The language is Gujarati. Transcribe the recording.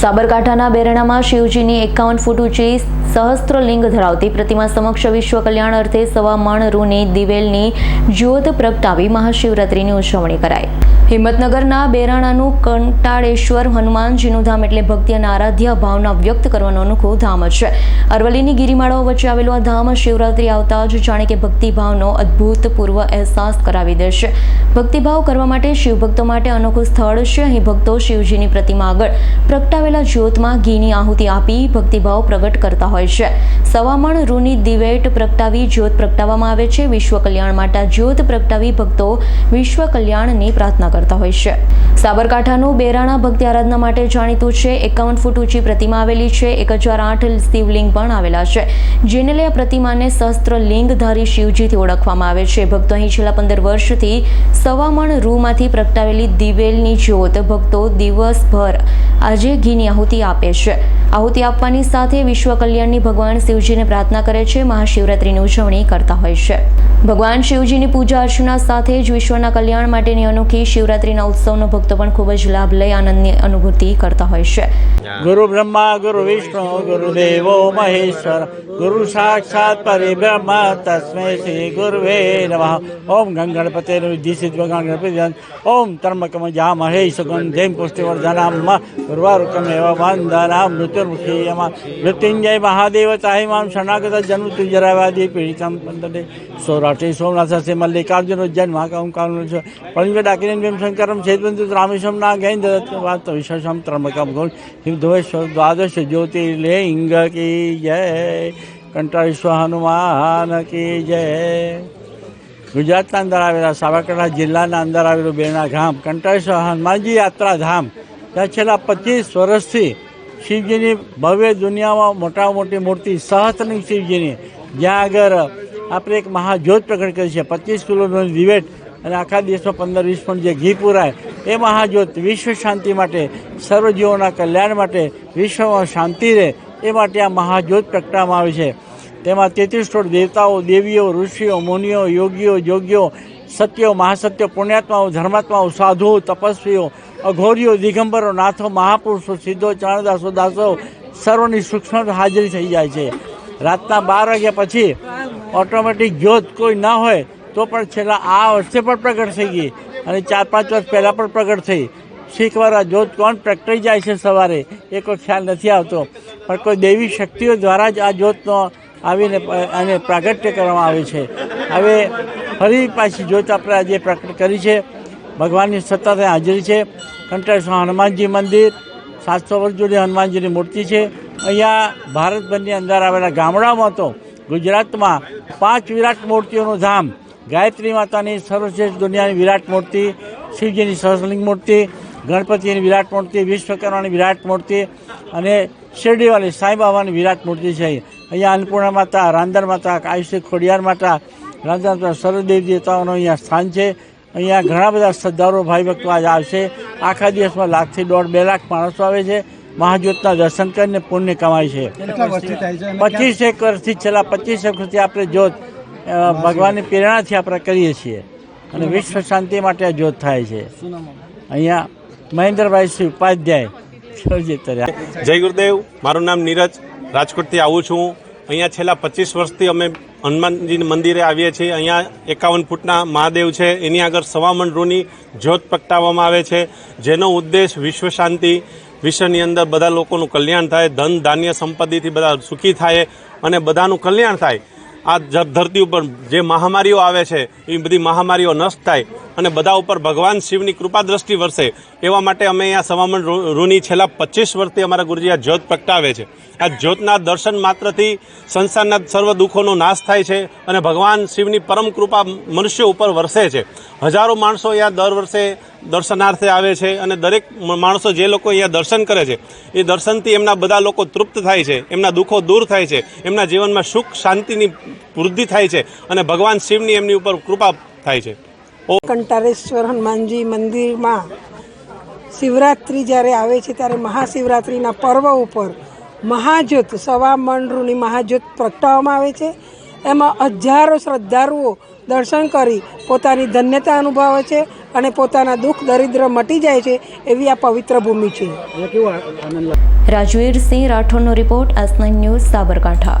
સાબરકાંઠાના બેરણામાં શિવજીની એકાવન ફૂટ ઊંચી સહસ્ત્રલિંગ ધરાવતી પ્રતિમા સમક્ષ વિશ્વ કલ્યાણ અર્થે સવા મણ રૂની દિવેલની જ્યોત પ્રગટાવી મહાશિવરાત્રિની ઉજવણી કરાઈ. હિંમતનગરના બેરાણાનું કંટાળેશ્વર હનુમાનજીનું ધામ એટલે ભક્તિ અને આરાધ્ય ભાવના વ્યક્ત કરવાનું અનોખું ધામ છે. અરવલ્લીની ગિરિમાળાઓ વચ્ચે આવેલું આ ધામ શિવરાત્રિ આવતા જ જાણે કે ભક્તિભાવનો અદ્ભુતપૂર્વ અહેસાસ કરાવી દેશે. ભક્તિભાવ કરવા માટે શિવભક્તો માટે અનોખું સ્થળ છે. અહીં ભક્તો શિવજીની પ્રતિમા આગળ પ્રગટાવેલા જ્યોતમાં ઘીની આહુતિ આપી ભક્તિભાવ પ્રગટ કરતા હોય છે. સવામણ રૂની દિવેટ પ્રગટાવી જ્યોત પ્રગટાવવામાં આવે છે. વિશ્વ કલ્યાણ માટે જ્યોત પ્રગટાવી ભક્તો વિશ્વ કલ્યાણની પ્રાર્થના કરતા હોય છે. સાબરકાંઠાનું બેરાણા ભક્તિ આરાધના માટે જાણીતું છે. એકાવન ફૂટ ઊંચી પ્રતિમા આવેલી છે. એક હજાર આઠ શિવલિંગ પણ આવેલા છે. જેને લઈ પ્રતિમાને સહસ્ત્ર લિંગધારી શિવજીથી ઓળખવામાં આવે છે. ભક્તો અહીં છેલ્લા પંદર વર્ષથી સવામણ રૂમાંથી પ્રગટાવેલી દિવેલની જ્યોત ભક્તો દિવસભર આજે ઘીની આહુતિ આપે છે. આહુતિ આપવાની સાથે વિશ્વ કલ્યાણની ભગવાન શિવજીને પ્રાર્થના કરે છે, મહાશિવરાત્રિની ઉજવણી કરતા હોય છે. ભગવાન શિવજીની પૂજા અર્ચના સાથે જ વિશ્વના કલ્યાણ માટેની અનોખી શિવરાત્રિના ઉત્સવનો ભક્તો પણ ખૂબ જ લાભ લઈ આનંદની અનુભૂતિ કરતા હોય છે. ગુરુ બ્રહ્મા, ગુરુ વિષ્ણુ, ગુરુ દેવો, મહેશ્વર, ગુરુ સાક્ષાત પરિબ્રહ્મ તસ્મે શ્રી ગુરુવે નમઃ. ઓમ ગંગણપતે વિધિ ભગવાન ગણપતિ ઓમ ત્રંબકમ જામહે સુગંધિમ પુષ્ટિવર્ધનામ ગુરુવારુકમ વંદનામ મૃત્યુર્મુખી યમ મૃત્યુંજય મહાદેવ ચાહિમામ શરણાગત જન્મ તુજરાવાદી પીડિતમ પંદને સૌરાષ્ટ્રી સોમનાથस्य મલ્લિકાર્જુન ઉજ્જૈન મહાકામ કામ છે. પણિંગ ડાકિનેન ભીમ શંકરમ છેદબંધુ રામેશમ ના ગૈન દત્ત વાત વિશેષમ ત્રંબકમ ગોલ હિમધ્વેશ્વર દ્વાદશ જ્યોતિર્લિંગ કી જય. કંટાળેશ્વર હનુમાન કી જય. ગુજરાતના અંદર આવેલા સાબરકાંઠા જિલ્લાના અંદર આવેલું બેના ગામ કંટાળેશ્વર હનુમાનજી યાત્રા ધામ ત્યાં છેલ્લા પચીસ વર્ષથી શિવજીની ભવ્ય દુનિયામાં મોટા મોટી મૂર્તિ સહસ્ત્રલિંગ શિવજીની. જ્યાં આગળ આપણે એક મહાજ્યોત પ્રગટ કરી છે, પચીસ કિલોનો દિવેટ અને આખા દેશમાં પંદર વીસ પણ જે ઘી પુરાય, એ મહાજ્યોત વિશ્વ શાંતિ માટે, સર્વ જીવોના કલ્યાણ માટે, વિશ્વમાં શાંતિ રહે, એ માટે આ મહાજ્યોત પ્રગટાવવામાં આવે છે. તેમાં તેત્રીસ કરોડ દેવતાઓ, દેવીઓ, ઋષિઓ, મુનિઓ, યોગીઓ યોગ્યો સત્યો મહાસત્યો પુણ્યાત્માઓ, ધર્માત્માઓ, સાધુઓ, તપસ્વીઓ અઘોરીઓ, દિગંબરો, નાથો, મહાપુરુષો, સિદ્ધો, ચાણદાસો, દાસો સર્વની સૂક્ષ્મ હાજરી થઈ જાય છે. રાતના બાર વાગ્યા પછી ઓટોમેટિક જ્યોત કોઈ ના હોય તો પણ છેલ્લા આ વર્ષે પણ પ્રગટ થઈ ગઈ અને ચાર પાંચ વર્ષ પહેલાં પણ પ્રગટ થઈ. શીખવાળા જ્યોત કોણ પ્રગટાઈ જાય છે સવારે? એ કોઈ ખ્યાલ નથી આવતો. પણ કોઈ દૈવી શક્તિઓ દ્વારા જ આ જ્યોતનો આવીને અને પ્રાગટ્ય કરવામાં આવે છે. હવે ફરી પાછી જ્યોત આપણે આજે પ્રગટ કરી છે. ભગવાનની સતત હાજરી છે. કંટાળેશ્વર હનુમાનજી મંદિર, સાતસો વર્ષ જૂની હનુમાનજીની મૂર્તિ છે. અહીંયા ભારતભરની અંદર આવેલા ગામડામાં તો ગુજરાતમાં પાંચ વિરાટ મૂર્તિઓનું ધામ, ગાયત્રી માતાની સર્વશ્રેષ્ઠ દુનિયાની વિરાટ મૂર્તિ, શિવજીની સહસ્રલિંગ મૂર્તિ, ગણપતિની વિરાટ મૂર્તિ, વિશ્વકર્માની વિરાટ મૂર્તિ અને શિરડીવાળી સાંઈ બાબાની વિરાટ મૂર્તિ છે. અહીંયા અન્નપૂર્ણા માતા રાંદર માતા આયુષ્ય ખોડિયાર માતા રાંદર માતા સર્વદેવ દેવતાઓનું અહીંયા સ્થાન છે. અહીંયા ઘણા બધા શ્રદ્ધાળુઓ ભાઈ ભક્તો આજે આવશે. આખા દિવસમાં લાખથી દોઢ બે લાખ માણસો આવે છે. મહાજ્યોતના દર્શન કરીને પુણ્ય કમાય છે. પચીસ એક વર્ષથી છેલ્લા પચીસ એક વર્ષથી આપણે જ્યોત ભગવાનની પ્રેરણાથી આપણે કરીએ છીએ. અને વિશ્વ શાંતિ માટે આ જ્યોત થાય છે. અહીંયા મહેન્દ્રભાઈ શ્રી ઉપાધ્યાય જય ગુરુદેવ. મારું નામ નીરજ. રાજકોટથી આવું છું. અહીંયા છેલ્લા પચીસ વર્ષથી અમે હનુમાનજી મંદિરે આવીએ છીએ. અહીંયા એકાવન ફૂટના મહાદેવ છે. એની આગળ સવામણ રૂની જ્યોત પ્રગટાવવામાં આવે છે. જેનો ઉદ્દેશ વિશ્વ શાંતિ, વિશ્વની અંદર બધા લોકોનું કલ્યાણ થાય, ધન, ધાન્ય સંપત્તિથી બધા સુખી થાય અને બધાનું કલ્યાણ થાય. આ ધરતી ઉપર જે મહામારીઓ આવે છે, એ બધી મહામારીઓ નષ્ટ થાય. અને બધા ઉપર ભગવાન શિવની કૃપા દ્રષ્ટિ વરસે. એવા માટે અમે અહીંયા સવામણ ઋની છેલ્લા પચીસ વર્ષથી અમારા ગુરુજી આ જ્યોત પ્રગટાવે છે. આ જ્યોતના દર્શન માત્રથી સંસારના સર્વ દુઃખોનો નાશ થાય છે અને ભગવાન શિવની પરમ કૃપા મનુષ્ય ઉપર વરસે છે. હજારો માણસો અહીંયા દર વર્ષે દર્શનાર્થે આવે છે અને દરેક માણસો જે લોકો અહીંયા દર્શન કરે છે, એ દર્શનથી એમના બધા લોકો તૃપ્ત થાય છે, એમના દુઃખો દૂર થાય છે, એમના જીવનમાં સુખ શાંતિની વૃદ્ધિ થાય છે અને ભગવાન શિવની એમની ઉપર કૃપા થાય છે. કંટારેશ્વર હનુમાનજી મંદિરમાં શિવરાત્રિ જ્યારે આવે છે ત્યારે મહાશિવરાત્રિના પર્વ ઉપર મહાજ્યોત સવા મણરૂની મહાજ્યોત પ્રગટાવવામાં આવે છે. એમાં હજારો શ્રદ્ધાળુઓ દર્શન કરી પોતાની ધન્યતા અનુભવે છે અને પોતાના દુઃખ દરિદ્ર મટી જાય છે એવી આ પવિત્ર ભૂમિ છે. Rajveersinh રાઠોડનો report S nine news Sabarkantha.